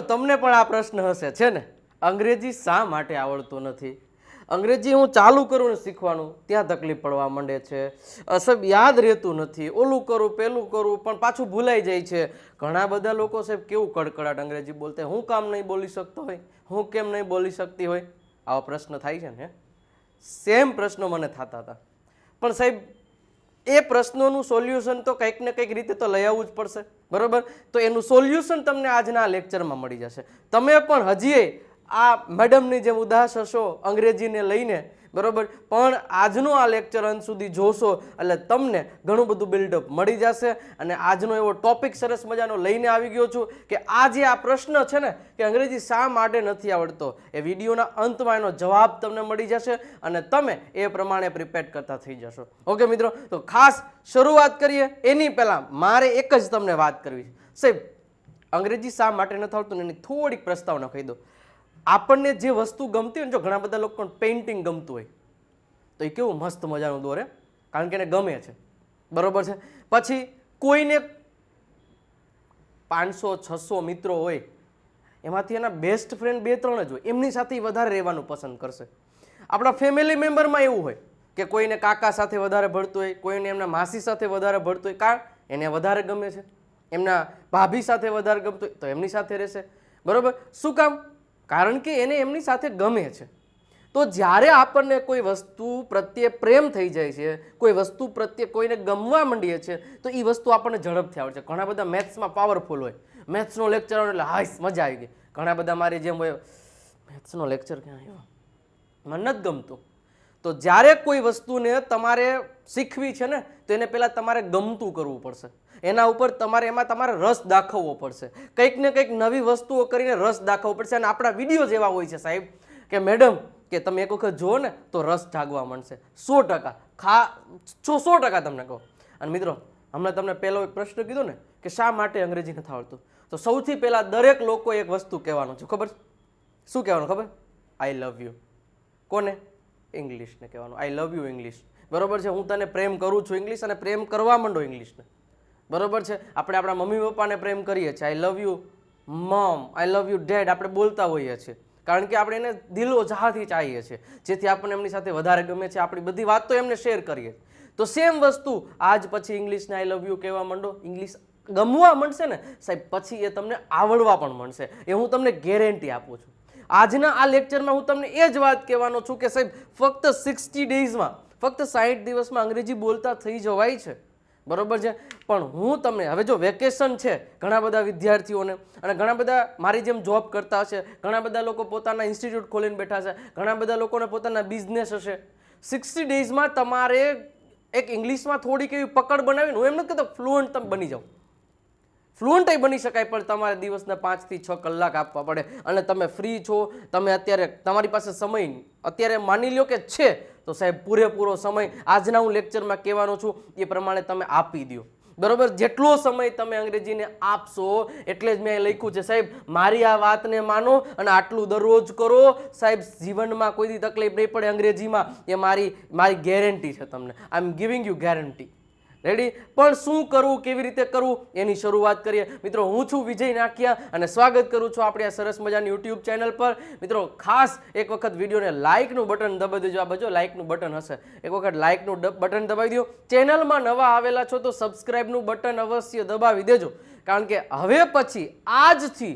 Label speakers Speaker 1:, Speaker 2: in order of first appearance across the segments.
Speaker 1: મિત્રો તમને પણ આ પ્રશ્ન હશે, છે ને? અંગ્રેજી શા માટે આવડતું નથી? અંગ્રેજી હું ચાલુ કરું ને શીખવાનું, ત્યાં તકલીફ પડવા માંડે છે. સાહેબ યાદ રહેતું નથી. ઓલું કરું, પેલું કરું, પણ પાછું ભૂલાઈ જાય છે. ઘણા બધા લોકો સાહેબ કેવું કડકડાટ અંગ્રેજી બોલતા, હું કામ નહીં બોલી શકતો હોય? હું કેમ નહીં બોલી શકતી હોય? આવા પ્રશ્ન થાય છે ને સેમ પ્રશ્નો મને થતા હતા. પણ સાહેબ એ પ્રશ્નોનું સોલ્યુશન તો કંઈક ને કંઈક રીતે તો લઈ આવવું જ પડશે, બરાબર? તો એનું સોલ્યુશન તમને આજના લેક્ચરમાં મળી જશે. તમે પણ હજીએ આ મેડમની જેમ ઉદાસ હશો, અંગ્રેજીને લઈને બરોબર? પણ આજનો આ લેક્ચર અંત સુધી જોશો, એટલે તમને ઘણું બધું બિલ્ડઅપ મળી જશે. અને આજનો એવો ટોપિક સરસ મજાનો લઈને આવી ગયો છું કે આ જે આ પ્રશ્ન છે ને, કે અંગ્રેજી શા માટે નથી આવડતો? એ વિડીયોના અંતમાં એનો જવાબ તમને મળી જશે અને તમે એ પ્રમાણે પ્રિપેર કરતા થઈ જશો. ઓકે મિત્રો? તો ખાસ શરૂઆત કરીએ. એની પહેલાં મારે એક જ તમને વાત કરવી છે. સાહેબ, અંગ્રેજી શા માટે નથી આવડતું? એની થોડીક પ્રસ્તાવના કહી દો. આપણને જે વસ્તુ ગમતી હોય ને, જો ઘણા બધા લોકો પેઇન્ટિંગ ગમતું હોય, તો એ કેવું મસ્ત મજાનું દોરે, કારણ કે એને ગમે છે. બરોબર છે? પછી કોઈને પાંચસો, છસો મિત્રો હોય, એમાંથી એના બેસ્ટ ફ્રેન્ડ બે, ત્રણ જ હોય, એમની સાથે વધારે રહેવાનું પસંદ કરશે. આપણા ફેમિલી મેમ્બરમાં એવું હોય કે કોઈને કાકા સાથે વધારે ભળતું હોય, કોઈને એમના માસી સાથે વધારે ભળતું હોય, કારણ એને વધારે ગમે છે. એમના ભાભી સાથે વધારે ગમતું હોય, તો એમની સાથે રહેશે. બરાબર? શું કામ? કારણ કે એને એમની સાથે ગમે છે. તો જ્યારે આપણને કોઈ વસ્તુ પ્રત્યે પ્રેમ થઈ જાય છે, કોઈ વસ્તુ પ્રત્યે કોઈને ગમવા માંડીએ છે, તો એ વસ્તુ આપણને ઝડપથી આવડે છે. ઘણા બધા મેથ્સમાં પાવરફુલ હોય. મેથ્સનો લેક્ચર એટલે, હાઈસ, મજા આવી ગઈ. ઘણા બધા મારી જેમ હોય, મેથ્સનો લેક્ચર ક્યાં આવ્યો? મને નથી ગમતું. તો જ્યારે કોઈ વસ્તુને તમારે શીખવી છે ને, તો એને પહેલાં તમારે ગમતું કરવું પડશે. એના ઉપર તમારે એમાં તમારે રસ દાખવવો પડશે. કંઈક ને કંઈક નવી વસ્તુઓ કરીને રસ દાખવવો પડશે અને આપણા વીડિયો જેવા હોય છે, સાહેબ. કે મેડમ, કે તમે એક વખત જુઓ ને, તો રસ જાગવા મળશે સો ટકા. ખા સો સો ટકા તમને કહો. અને મિત્રો, હમણાં તમને પહેલો એક પ્રશ્ન કીધો ને, કે શા માટે અંગ્રેજી નથી આવડતું? તો સૌથી પહેલાં દરેક લોકો એક વસ્તુ કહેવાનું છે. ખબર? છે? શું કહેવાનું ખબર? આઈ લવ યુ કોને? ઇંગ્લિશને કહેવાનું. આઈ લવ યુ ઇંગ્લિશ બરોબર છે? હું તને પ્રેમ કરું છું ઇંગ્લિશ અને પ્રેમ કરવા માંડો ઇંગ્લિશને બરોબર છે? આપણે આપણા મમ્મી પપ્પાને પ્રેમ કરીએ છીએ. આઈ લવ યુ મમ આઈ લવ યુ ડેડ આપણે બોલતા હોઈએ છીએ. કારણ કે આપણે એને દિલો જહાથી ચાહીએ છીએ. જેથી આપણને એમની સાથે વધારે ગમે છે. આપણી બધી વાત તો એમને શેર કરીએ. તો સેમ વસ્તુ આજ પછી ઇંગ્લિશને આઈ લવ યુ કહેવા માંડો. ઇંગ્લિશ ગમવા માંડશે ને? સાહેબ, પછી એ તમને આવડવા પણ માંડશે. એ હું તમને ગેરંટી આપું છું. આજના આ લેક્ચરમાં હું તમને એ જ વાત કહેવાનો છું કે સાહેબ, ફક્ત સિક્સટી ડેઝમાં ફક્ત સાઠ દિવસમાં અંગ્રેજી બોલતા થઈ જવાય છે. બરોબર છે? પણ હું તમને, હવે જો વેકેશન છે ઘણા બધા વિદ્યાર્થીઓને અને ઘણા બધા મારી જેમ જોબ કરતા હશે, ઘણા બધા લોકો પોતાના ઇન્સ્ટિટ્યૂટ ખોલીને બેઠા છે, ઘણા બધા લોકોને પોતાના બિઝનેસ હશે. સિક્સટી ડેઝમાં તમારે એક ઇંગ્લિશમાં થોડીક એવી પકડ બનાવીને હું એમ નથી કહેતો ફ્લુઅન્ટ તમે બની જાઓ. ફ્લુઅન્ટય બની શકાય, પણ તમારે દિવસના પાંચથી છ કલાક આપવા પડે. અને તમે ફ્રી છો, તમે અત્યારે, તમારી પાસે સમય અત્યારે માની લ્યો કે છે, તો સાહેબ પૂરેપૂરો સમય. આજના હું લેક્ચરમાં કહેવાનો છું, એ પ્રમાણે તમે આપી દો બરોબર? જેટલો સમય તમે અંગ્રેજીને આપશો, એટલે જ મેં લખ્યું છે, સાહેબ, મારી આ વાતને માનો અને આટલું દરરોજ કરો. સાહેબ, જીવનમાં કોઈ દી તકલીફ નહીં પડે અંગ્રેજીમાં. એ મારી મારી ગેરંટી છે તમને. I am giving you guarantee ready પણ શું કરવું, કેવી રીતે કરવું? એની શરૂઆત કરીએ. મિત્રો, હું છું વિજય નાકિયા અને સ્વાગત કરું છું આપણી આ સરસ મજાની યુટ્યુબ ચેનલ પર. મિત્રો, ખાસ એક વખત વિડીયોને લાઇકનું બટન દબાવી દેજો. આ બાજુ લાઇકનું બટન હશે. એક વખત લાઇકનું બટન દબાવી દો. ચેનલમાં નવા આવેલા છો તો સબસ્ક્રાઇબનું બટન અવશ્ય દબાવી દેજો. કારણ કે હવે પછી આજથી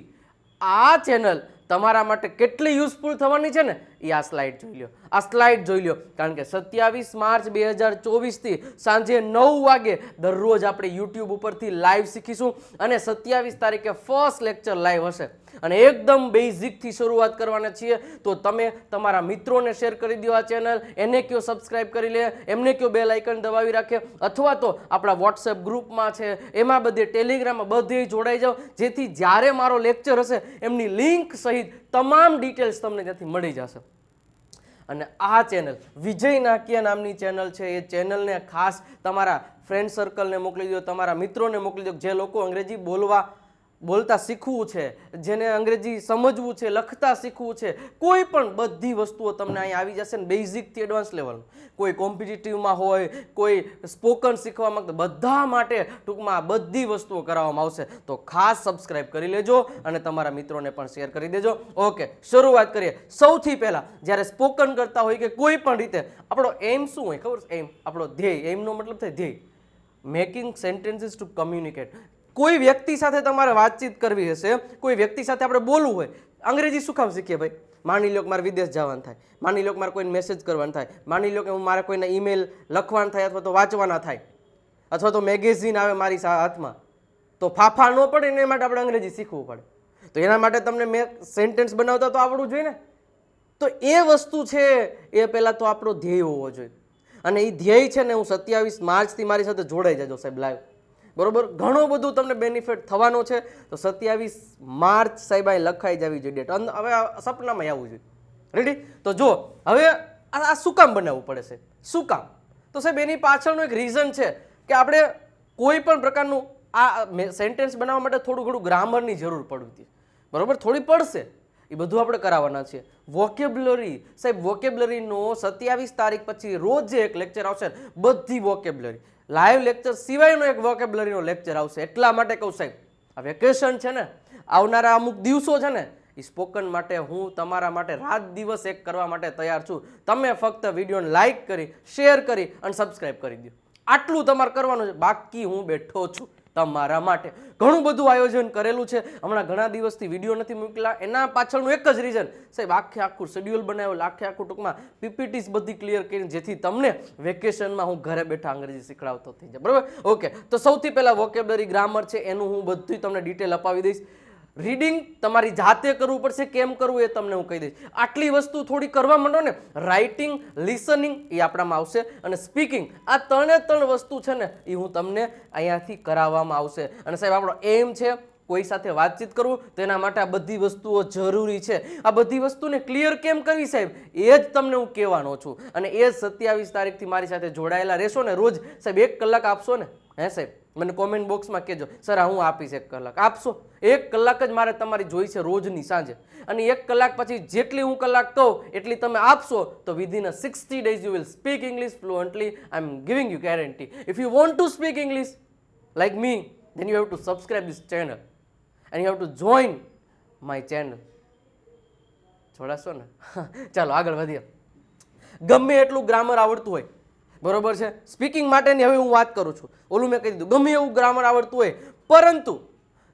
Speaker 1: આ ચેનલ તમારા માટે કેટલી યુઝફુલ થવાની છે ને? એ આ સ્લાઇડ જોઈ લો આ સ્લાઇડ જોઈ લો કારણ કે સત્યાવીસ માર્ચ બે હજાર ચોવીસથી સાંજે નવ વાગે દરરોજ આપણે યુટ્યુબ ઉપરથી લાઈવ શીખીશું અને સત્યાવીસ તારીખે ફર્સ્ટ લેક્ચર લાઈવ હશે. અને એકદમ બેઝિકથી શરૂઆત કરવાના છીએ. તો તમે તમારા મિત્રોને શેર કરી દો આ ચેનલ એને કયો સબસ્ક્રાઈબ કરી લે, એમને કયો બેલ આઇકન દબાવી રાખે, અથવા તો આપણા વોટ્સએપ ગ્રુપમાં છે, એમાં બધે ટેલિગ્રામમાં બધે જોડાઈ જાઓ. જેથી જ્યારે મારો લેક્ચર હશે, એમની લિંક સહિત તમામ ડિટેલ્સ તમને ત્યાંથી મળી જશે. અને આ ચેનલ, વિજય નાકિયા નામની ચેનલ છે. એ ચેનલને ખાસ તમારા ફ્રેન્ડ સર્કલને મોકલી દો, તમારા મિત્રોને મોકલી દો, જે લોકો અંગ્રેજી બોલવા બોલતા શીખવું છે, જેને અંગ્રેજી સમજવું છે, લખતા શીખવું છે, કોઈ પણ બધી વસ્તુઓ તમને અહીં આવી જશે ને બેઝિકથી એડવાન્સ લેવલ કોઈ કોમ્પિટિટિવમાં હોય, કોઈ સ્પોકન શીખવા માંગતા બધા માટે ટૂંકમાં બધી વસ્તુઓ કરાવવામાં આવશે. તો ખાસ સબસ્ક્રાઇબ કરી લેજો અને તમારા મિત્રોને પણ શેર કરી દેજો. ઓકે શરૂઆત કરીએ. સૌથી પહેલાં, જ્યારે સ્પોકન કરતા હોય કે કોઈ પણ રીતે, આપણો એમ શું હોય ખબર એમ આપણો ધ્યેય. એમનો મતલબ થાય ધ્યેય. મેકિંગ સેન્ટેન્સીસ ટુ કમ્યુનિકેટ કોઈ વ્યક્તિ સાથે તમારે વાતચીત કરવી હશે, કોઈ વ્યક્તિ સાથે આપણે બોલવું હોય, અંગ્રેજી શું કામ શીખીએ ભાઈ? માની લો કે મારે વિદેશ જવાનું થાય, માની લો કે મારે કોઈને મેસેજ કરવાનું થાય, માની લો કે હું મારે કોઈને ઈમેલ લખવાનું થાય અથવા તો વાંચવાના થાય, અથવા તો મેગેઝિન આવે મારી હાથમાં, તો ફાફા ન પડે એના માટે આપણે અંગ્રેજી શીખવું પડે. તો એના માટે તમને મેં સેન્ટેન્સ બનાવતા તો આવડવું જોઈએ ને? તો એ વસ્તુ છે, એ પહેલાં તો આપણો ધ્યેય હોવો જોઈએ. અને એ ધ્યેય છે ને હું સત્યાવીસ માર્ચથી મારી સાથે જોડાઈ જજો સાહેબ લાઈવ બરોબર? ઘણું બધું તમને બેનિફિટ થવાનો છે. તો સત્યાવીસ માર્ચ સાહેબ, અહીં લખાઈ જવી જોઈએ ડેટ હવે સપનામાં આવવું જોઈએ રેડી તો જો હવે આ શું કામ બનાવવું પડે છે? શું કામ? તો સાહેબ, એની પાછળનું એક રીઝન છે કે આપણે કોઈ પણ પ્રકારનું આ સેન્ટેન્સ બનાવવા માટે થોડું ઘણું ગ્રામરની જરૂર પડતી બરોબર? થોડી પડશે. એ બધું આપણે કરાવવાના છીએ. વોકેબ્લરી સાહેબ વોકેબ્યુલરીનો સત્યાવીસ તારીખ પછી રોજ જે એક લેક્ચર આવશે બધી વોકેબ્લરી લાઈવ લેક્ચર સિવાયનો એક વોકેબ્લરીનો લેક્ચર આવશે. એટલા માટે કહું સાહેબ, આ વેકેશન છે ને, આવનારા અમુક દિવસો છે ને, એ સ્પોકન માટે હું તમારા માટે રાત દિવસ એક કરવા માટે તૈયાર છું. તમે ફક્ત વિડીયોને લાઇક કરી શેર કરી અને સબસ્ક્રાઈબ કરી દો આટલું તમારે કરવાનું છે. બાકી હું બેઠો છું. તમારા માટે. ઘણું બધું આયોજન કરેલું છે. હમણાં ઘણા દિવસથી વીડિયો નથી મૂકેલા. એના પાછળનું એક જ રીઝન સાહેબ, આખે આખું શેડ્યુલ બનાવ્યું, આખે આખું ટૂંકમાં પીપીટીસ બધી ક્લિયર કરીને જેથી તમને વેકેશનમાં હું ઘરે બેઠા અંગ્રેજી શીખડાવતો થઈ જાય બરાબર? ઓકે તો સૌથી પહેલાં વોકેબલરી ગ્રામર છે, એનું હું બધું તમને ડિટેલ અપાવી દઈશ. રીડિંગ તમારી જાતે કરવું પડશે, કેમ કરવું એ તમને હું કહી દઈશ. આટલી વસ્તુ થોડી કરવા માંડો ને રાઇટિંગ લિસનિંગ એ આપણામાં આવશે અને સ્પીકિંગ આ ત્રણે ત્રણ વસ્તુ છે ને એ હું તમને અહીંયાથી કરાવવામાં આવશે. અને સાહેબ, આપણો એમ છે કોઈ સાથે વાતચીત કરવું, તેના માટે આ બધી વસ્તુઓ જરૂરી છે. આ બધી વસ્તુને ક્લિયર કેમ કરવી સાહેબ? એ જ તમને હું કહેવાનો છું. અને એ સત્યાવીસ તારીખથી મારી સાથે જોડાયેલા રહેશો ને, રોજ સાહેબ એક કલાક આપશો ને? હે સાહેબ? મને કોમેન્ટ બોક્સમાં કહેજો, સર હું આપીશ એક કલાક. આપશો? એક કલાક જ મારે તમારી જોઈ છે રોજની સાંજે. અને એક કલાક પછી જેટલી હું કલાક કહું, એટલી તમે આપશો, તો within a sixty days you will speak English fluently I am giving you guarantee if you want to speak English like me then you have to subscribe this channel. And you have to join my channel. જોડાશો ને? ચાલો, આગળ વધીએ. ગમે એટલું grammar આવડતું હોય બરોબર છે? સ્પીકિંગ માટેની હવે હું વાત કરું છું. ઓલું મેં કહી દીધું, ગમે એવું ગ્રામર આવડતું હોય, પરંતુ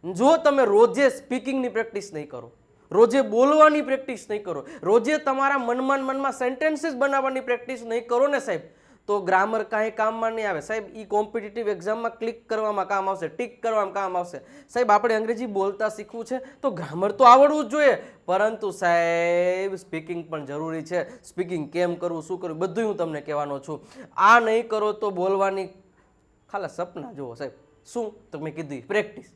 Speaker 1: જો તમે રોજે સ્પીકિંગની પ્રેક્ટિસ નહીં કરો, રોજે બોલવાની પ્રેક્ટિસ નહીં કરો, રોજે તમારા મનમાં મનમાં સેન્ટેન્સીસ બનાવવાની પ્રેક્ટિસ નહીં કરો ને સાહેબ તો ગ્રામર કાંઈ કામમાં નહીં આવે. સાહેબ એ કોમ્પિટિટિવ એક્ઝામમાં ક્લિક કરવામાં કામ આવશે ટીક કરવામાં કામ આવશે. સાહેબ, આપણે અંગ્રેજી બોલતા શીખવું છે, તો ગ્રામર તો આવડવું જ જોઈએ. પરંતુ સાહેબ સ્પીકિંગ પણ જરૂરી છે. સ્પીકિંગ કેમ કરવું, શું કરવું બધું હું તમને કહેવાનો છું. આ નહીં કરો તો બોલવાની ખાલા સપના જુઓ સાહેબ. શું તો મેં કીધું? પ્રેક્ટિસ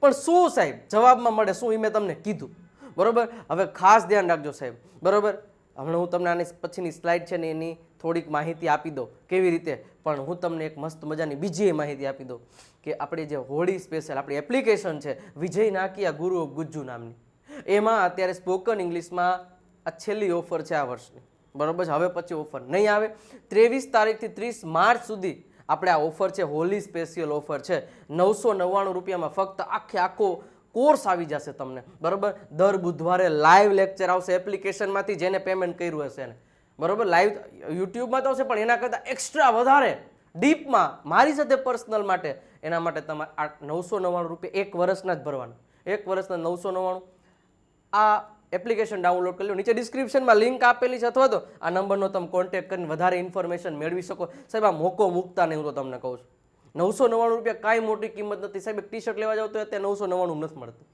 Speaker 1: પણ શું સાહેબ? જવાબમાં મળે શું એ મેં તમને કીધું. બરોબર? હવે ખાસ ધ્યાન રાખજો સાહેબ. બરોબર? હમણાં હું તમને આની પછીની સ્લાઇડ છે ને એની થોડીક માહિતી આપી દઉં કેવી રીતે. પણ હું તમને એક મસ્ત મજાની બીજી માહિતી આપી દઉં કે આપણે જે હોળી સ્પેશિયલ આપણી એપ્લિકેશન છે, વિજય નાકિયા ગુરુ ઓફ ગુજ્જુ નામની. એમાં અત્યારે સ્પોકન ઇંગ્લિશમાં આ છેલ્લી ઓફર છે આ વર્ષની. બરાબર છે? હવે પછી ઓફર નહીં આવે. ત્રેવીસ તારીખથી ત્રીસ માર્ચ સુધી આપણે આ ઓફર છે હોલી સ્પેશિયલ ઓફર છે. નવસો નવ્વાણું રૂપિયામાં ફક્ત આખે આખો કોર્સ આવી જશે તમને, બરાબર? દર બુધવારે લાઈવ લેક્ચર આવશે એપ્લિકેશનમાંથી જેને પેમેન્ટ કર્યું હશે એને. બરાબર? લાઈવ યુટ્યુબમાં તો આવશે પણ એના કરતાં એક્સ્ટ્રા વધારે. ડીપમાં મારી સાથે પર્સનલ માટે. એના માટે તમારે આ નવસો નવ્વાણું રૂપિયા એક વર્ષના જ ભરવાના. એક વર્ષના નવસો નવ્વાણું. આ એપ્લિકેશન ડાઉનલોડ કરી લો. નીચે ડિસ્ક્રિપ્શનમાં લિંક આપેલી છે, અથવા તો આ નંબરનો તમે કોન્ટેક્ટ કરીને વધારે ઇન્ફોર્મેશન મેળવી શકો. સાહેબ, આ મોકો મૂકતા નહીં હું તો તમને કહું છું. નવસો નવ્વાણું રૂપિયા કાંઈ મોટી કિંમત નથી. સાહેબ, એક ટી શર્ટ લેવા જાવ તો અત્યારે નવસો નવ્વાણું નથી મળતું.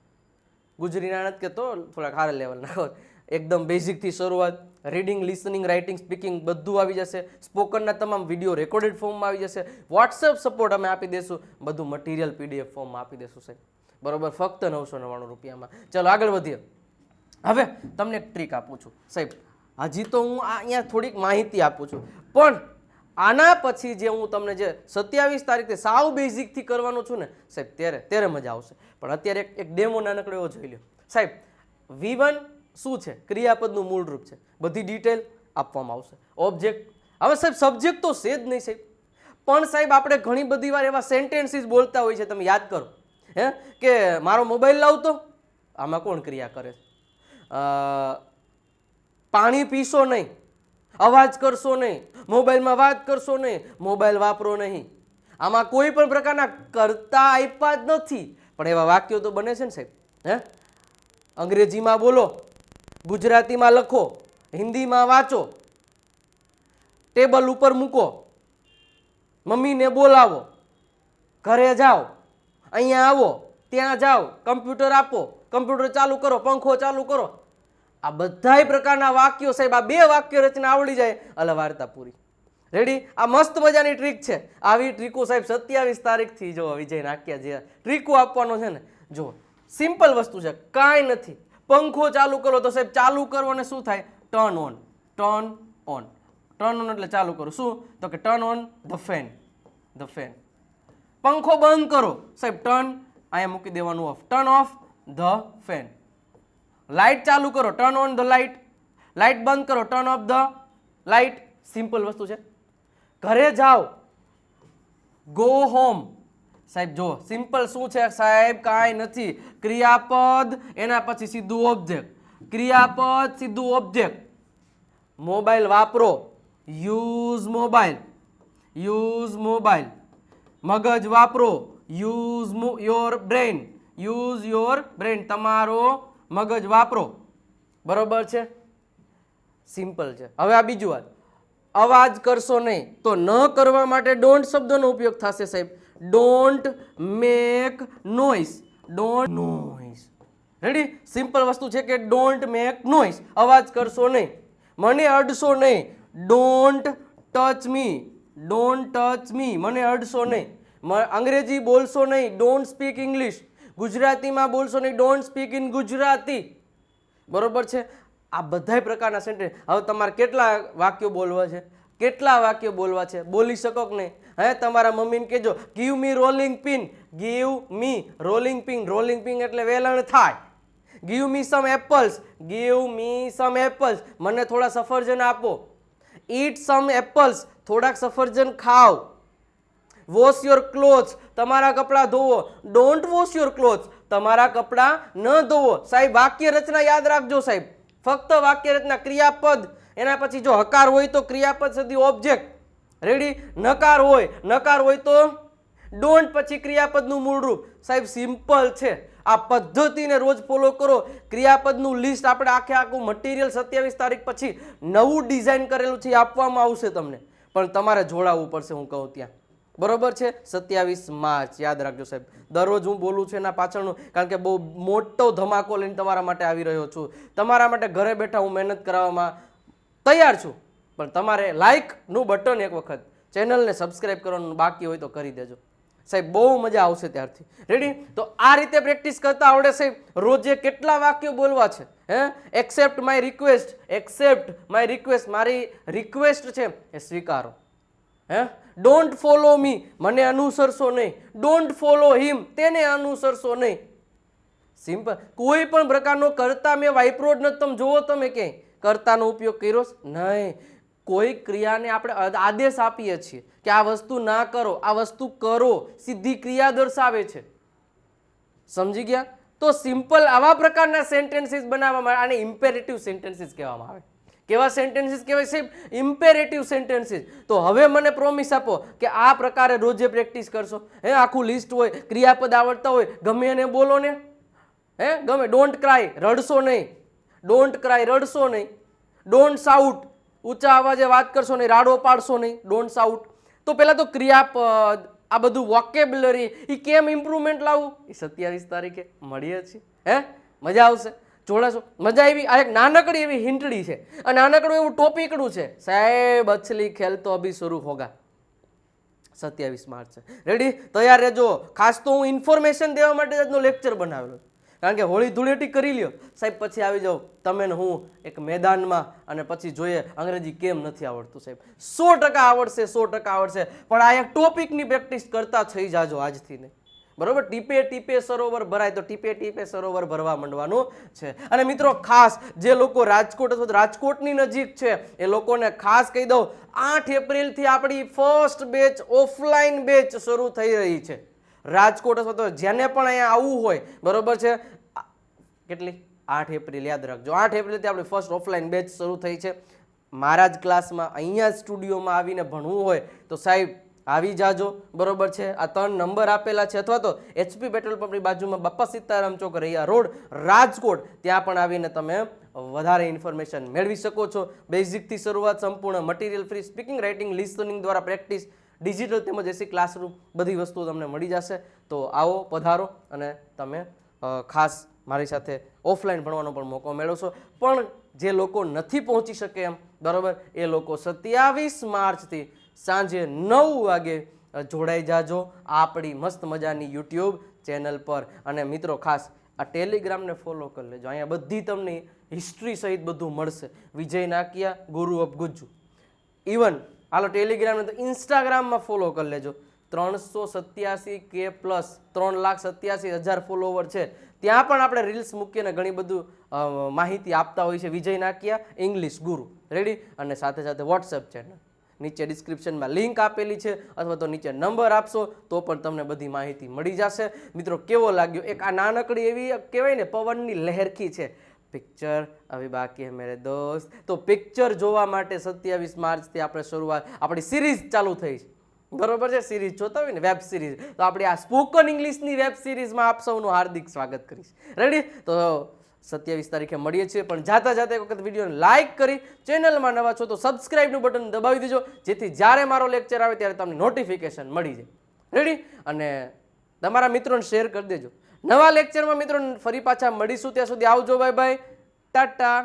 Speaker 1: ગુજરી નાણાં કે તો થોડાક હારા લેવલના એકદમ બેઝિકથી શરૂઆત રીડિંગ લિસનિંગ રાઇટિંગ સ્પીકિંગ બધું આવી જશે. સ્પોકનના તમામ વીડિયો રેકોર્ડેડ ફોર્મમાં આવી જશે. વોટ્સએપ સપોર્ટ અમે આપી દઈશું બધું મટીરિયલ પીડીએફ ફોર્મમાં આપી દઈશું સાહેબ. બરોબર? ફક્ત નવસો નવ્વાણું રૂપિયામાં. ચાલો આગળ વધીએ. હવે તમને એક ટ્રીક આપું છું. સાહેબ, હજી તો હું અહીંયા થોડીક માહિતી આપું છું. પણ આના પછી જે હું તમને જે સત્યાવીસ તારીખે સાવ બેઝિકથી કરવાનું છું ને, સાહેબ, ત્યારે ત્યારે મજા આવશે. પણ અત્યારે એક ડેમો નાનકડો એવો જોઈ લો સાહેબ વી વન શું છે? ક્રિયાપદનું મૂળ રૂપ છે. બધી ડિટેલ આપવામાં આવશે. ઓબ્જેક્ટ હવે સાહેબ સબ્જેક્ટ તો છે જ નહીં, સાહેબ. પણ સાહેબ, આપણે ઘણી બધી વાર એવા સેન્ટેન્સીસ બોલતા હોય છે તમે યાદ કરો. હે? કે મારો મોબાઈલ લાવતો, આમાં કોણ ક્રિયા કરે? છે પાણી પીશો નહીં. અવાજ કરશો નહીં. મોબાઈલમાં વાત કરશો નહીં. મોબાઈલ વાપરો નહીં. આમાં કોઈ પણ પ્રકારના કરતા આપ્યા જ નથી. પણ એવા વાક્યો તો બને છે ને સાહેબ. હે? અંગ્રેજીમાં બોલો, ગુજરાતીમાં લખો, હિન્દીમાં વાંચો, ટેબલ ઉપર મૂકો, મમ્મીને બોલાવો, ઘરે જાઓ, અહીંયા આવો, ત્યાં જાઓ, કમ્પ્યુટર આપો, કમ્પ્યુટર ચાલુ કરો, પંખો ચાલુ કરો આ બધાય પ્રકારના વાક્યો, સાહેબ, આ બે વાક્ય રચના આવડી જાય. એટલે વાર્તા પૂરી. રેડી આ મસ્ત મજાની ટ્રીક છે. આવી ટ્રીકો સાહેબ, સત્યાવીસ તારીખથી જો વિજય નાખ્યા જે ટ્રીકો આપવાનો છે ને જો સિમ્પલ વસ્તુ છે. કાંઈ નથી. પંખો ચાલુ કરો તો, સાહેબ, ચાલુ કરો અને શું થાય? Turn on turn on turn on એટલે ચાલુ કરો. શું? તો કે turn on the fan the fan પંખો બંધ કરો. સાહેબ ટર્ન અહીંયા મૂકી દેવાનું off turn off the fan light ચાલુ કરો. Turn on the light light બંધ કરો. Turn off the light simple વસ્તુ છે. ઘરે જાઓ. ગો હોમ સાહેબ જો સિમ્પલ શું છે? સાહેબ, કાંઈ નથી. ક્રિયાપદ, એના પછી સીધું ઓબ્જેક્ટ ક્રિયાપદ, સીધું ઓબ્જેક્ટ મોબાઈલ વાપરો. યુઝ મોબાઈલ યુઝ મોબાઈલ મગજ વાપરો. Use your brain use your brain તમારો મગજ વાપરો. બરોબર છે? સિમ્પલ છે. હવે આ બીજું વાત. અવાજ કરશો નહીં, તો ન કરવા માટે ડોન્ટ શબ્દનો ઉપયોગ થશે સાહેબ. Don't make noise don't noise ready simple વસ્તુ છે કે ડોન્ટ મેક નોઈસ અવાજ કરશો નહીં. મને અડશો નહીં. Don't touch me don't touch me મને અડશો નહીં. અંગ્રેજી બોલશો નહીં. ડોન્ટ સ્પીક ઇંગ્લિશ ગુજરાતીમાં બોલશો નહીં ડોન્ટ સ્પીક ઇન ગુજરાતી. બરોબર છે? આ બધાય પ્રકારના સેન્ટેન્સ હવે તમારે કેટલા વાક્યો બોલવા છે? કેટલા વાક્યો બોલવા છે? બોલી શકો કે નહીં? હે, તમારા મમ્મીને કહેજો give me rolling pin give me rolling pin rolling pin એટલે વેલણ થાય. Give me some apples give me some apples મને થોડા સફરજન આપો. ઈટ સમ એપલ્સ થોડાક સફરજન ખાઓ. વોશ યોર ક્લોથ્સ તમારા કપડાં ધોવો. ડોન્ટ વોશ યોર ક્લોથ્સ તમારા કપડાં ન ધોવો. સાહેબ વાક્ય રચના યાદ રાખજો સાહેબ. ફક્ત વાક્ય રચના ક્રિયાપદ. એના પછી જો હકાર હોય તો ક્રિયાપદ સુધી ઓબ્જેક્ટ રેડી નકાર હોય. નકાર હોય તો ડોન્ટ પછી ક્રિયાપદનું મૂળરૂપ. સાહેબ સિમ્પલ છે. આ પદ્ધતિને રોજ ફોલો કરો. ક્રિયાપદનું લિસ્ટ આપણે આખે આખું મટીરિયલ સત્યાવીસ તારીખ પછી નવું ડિઝાઇન કરેલું છે આપવામાં આવશે તમને. પણ તમારે જોડાવવું પડશે, હું કહું ત્યાં. બરોબર છે? સત્યાવીસ માર્ચ, યાદ રાખજો સાહેબ. દરરોજ હું બોલું છું એના પાછળનું, કારણ કે બહુ મોટો ધમાકો લઈને તમારા માટે આવી રહ્યો છું. તમારા માટે ઘરે બેઠા હું મહેનત કરાવવામાં તૈયાર છું. પણ તમારે લાઇકનું બટન એક વખત ચેનલને સબસ્ક્રાઈબ કરવાનું બાકી હોય તો કરી દેજો. સાહેબ, બહુ મજા આવશે ત્યારથી. રેડી તો આ રીતે પ્રેક્ટિસ કરતા આવડે સાહેબ, રોજે કેટલા વાક્યો બોલવા છે? હે? Accept my request accept my request મારી રિક્વેસ્ટ છે, એ સ્વીકારો. હે? ડોન્ટ ફોલો મી મને અનુસરશો નહીં. ડોન્ટ ફોલો હિમ તેને અનુસરશો નહીં. સિમ્પલ કોઈ પણ પ્રકારનો કરતા મેં વાઇપ્રોડ નથી. તમે જુઓ તમે ક્યાંય કરતાનો ઉપયોગ કર્યો નહીં. કોઈ ક્રિયાને આપણે આદેશ આપીએ છીએ કે આ વસ્તુ ના કરો, આ વસ્તુ કરો. સીધી ક્રિયા દર્શાવે છે. સમજી ગયા? તો સિમ્પલ આવા પ્રકારના સેન્ટેન્સીસ બનાવવામાં આને ઇમ્પેરેટિવ સેન્ટેન્સીસ કહેવામાં આવે. કેવા સેન્ટેન્સીસ કહેવાય સાહેબ? ઇમ્પેરેટિવ સેન્ટેન્સીસ તો હવે મને પ્રોમિસ આપો કે આ પ્રકારે રોજે પ્રેક્ટિસ કરશો, હે, આખું લિસ્ટ હોય, ક્રિયાપદ આવડતા હોય, ગમે એને બોલો ને. હે, ગમે. ડોન્ટ ક્રાય રડશો નહીં. ડોન્ટ ક્રાય રડશો નહીં. ડોન્ટ સાઉટ ઊંચા અવાજે વાત કરશો નહીં, રાડો પાડશો નહીં. ડોન્ટ સાઉટ તો પહેલાં તો ક્રિયાપદ, આ બધું વોકેબ્યુલરી એ કેમ ઇમ્પ્રુવમેન્ટ લાવવું એ સત્યાવીસ તારીખે મળીએ છીએ. હે? મજા આવશે. જોડાશો. મજા આવી. આ એક નાનકડી એવી હિંટડી છે. આ નાનકડું એવું ટોપિકડું છે. સાહેબ, અછલી ખેલ તો અભી શરૂ હોગા. સત્યાવીસ માર્ચ છે. રેડી તૈયાર રહેજો. ખાસ તો હું ઇન્ફોર્મેશન દેવા માટે આજનો લેક્ચર બનાવેલો. કારણ કે હોળી ધૂળેટી કરી લ્યો. સાહેબ, પછી આવી જાઓ. તમે ને હું એક મેદાનમાં અને પછી જોઈએ અંગ્રેજી કેમ નથી આવડતું, સાહેબ. સો ટકા આવડશે, સો ટકા આવડશે. પણ આ એક ટોપિકની પ્રેક્ટિસ કરતા થઈ જાજો આજથી ને. બરોબર? ટીપે ટીપે સરોવર ભરાય તો ટીપે ટીપે સરોવર ભરવા માંડવાનું છે. અને મિત્રો, ખાસ જે લોકો રાજકોટ અથવા રાજકોટની નજીક છે, એ લોકોને ખાસ કહી દઉં, આઠ એપ્રિલથી આપણી ફર્સ્ટ બેચ ઓફલાઈન બેચ શરૂ થઈ રહી છે. રાજકોટ અથવા તો જેને પણ અહીંયા આવવું હોય, બરોબર છે? કેટલી? આઠ એપ્રિલ, યાદ રાખજો. આઠ એપ્રિલથી આપણી ફર્સ્ટ ઓફલાઈન બેચ શરૂ થઈ છે. મારા જ ક્લાસમાં અહીંયા સ્ટુડિયોમાં આવીને ભણવું હોય, તો સાહેબ આવી જાજો. બરોબર છે? આ ત્રણ નંબર આપેલા છે. અથવા તો એચપી પેટ્રોલ પંપની બાજુમાં બાપા સીતારામ ચોક, રૈયા રોડ, રાજકોટ. ત્યાં પણ આવીને તમે વધારે ઇન્ફોર્મેશન મેળવી શકો છો. બેઝિકથી શરૂઆત સંપૂર્ણ material free speaking writing listening દ્વારા પ્રેક્ટિસ ડિજિટલ તેમજ એસી ક્લાસરૂમ બધી વસ્તુઓ તમને મળી જશે. તો આવો, પધારો અને તમે ખાસ મારી સાથે ઓફલાઈન ભણવાનો પણ મોકો મેળવશો. પણ જે લોકો નથી પહોંચી શકે એમ, બરાબર? એ લોકો સત્યાવીસ માર્ચથી સાંજે નવ વાગે જોડાઈ જાજો આપણી મસ્ત મજાની યુટ્યુબ ચેનલ પર. અને મિત્રો, ખાસ આ ટેલિગ્રામને ફોલો કરી લેજો. અહીંયા બધી તમને હિસ્ટ્રી સહિત બધું મળશે. વિજય નાકિયા, ગુરુ ઓફ ગુજ્જુ ઇવન હાલો, ટેલિગ્રામને તો ઇન્સ્ટાગ્રામમાં ફોલો કરી લેજો. ત્રણસો સત્યાસી કે પ્લસ, ત્રણ લાખ સત્યાસી હજાર ફોલોવર છે. ત્યાં પણ આપણે રીલ્સ મૂકીને ઘણી બધું માહિતી આપતા હોય છે વિજય નાકિયા, ઇંગ્લિશ ગુરુ. રેડી અને સાથે સાથે વોટ્સએપ ચેનલ નીચે ડિસ્ક્રિપ્શનમાં લિંક આપેલી છે, અથવા તો નીચે નંબર આપશો, તો પણ તમને બધી માહિતી મળી જશે. મિત્રો, કેવો લાગ્યો? એક આ નાનકડી એવી કહેવાય ને, પવનની લહેરખી છે. પિક્ચર અભી બાકી મેરે દોસ્ત. તો પિક્ચર જોવા માટે સત્યાવીસ માર્ચથી આપણે શરૂઆત, આપણી સિરીઝ ચાલુ થઈ છે. બરોબર છે? સિરીઝ જોતા હોય ને વેબ સિરીઝ તો આપણે આ સ્પોકન ઇંગ્લિશની વેબ સિરીઝમાં આપ સૌનું હાર્દિક સ્વાગત કરીશ. રેડી તો સત્યાવીસ તારીખે મળીએ છીએ. પણ જાતા જાતા એક વખત વિડીયોને લાઇક કરી ચેનલમાં નવા છો તો સબસ્ક્રાઈબનું બટન દબાવી દેજો. જેથી જ્યારે મારો લેક્ચર આવે ત્યારે તમને નોટિફિકેશન મળી જાય. રેડી અને તમારા મિત્રોને શેર કરી દેજો. નવા લેક્ચરમાં મિત્રો ફરી પાછા મળીશું. ત્યાં સુધી આવજો. Bye bye Tata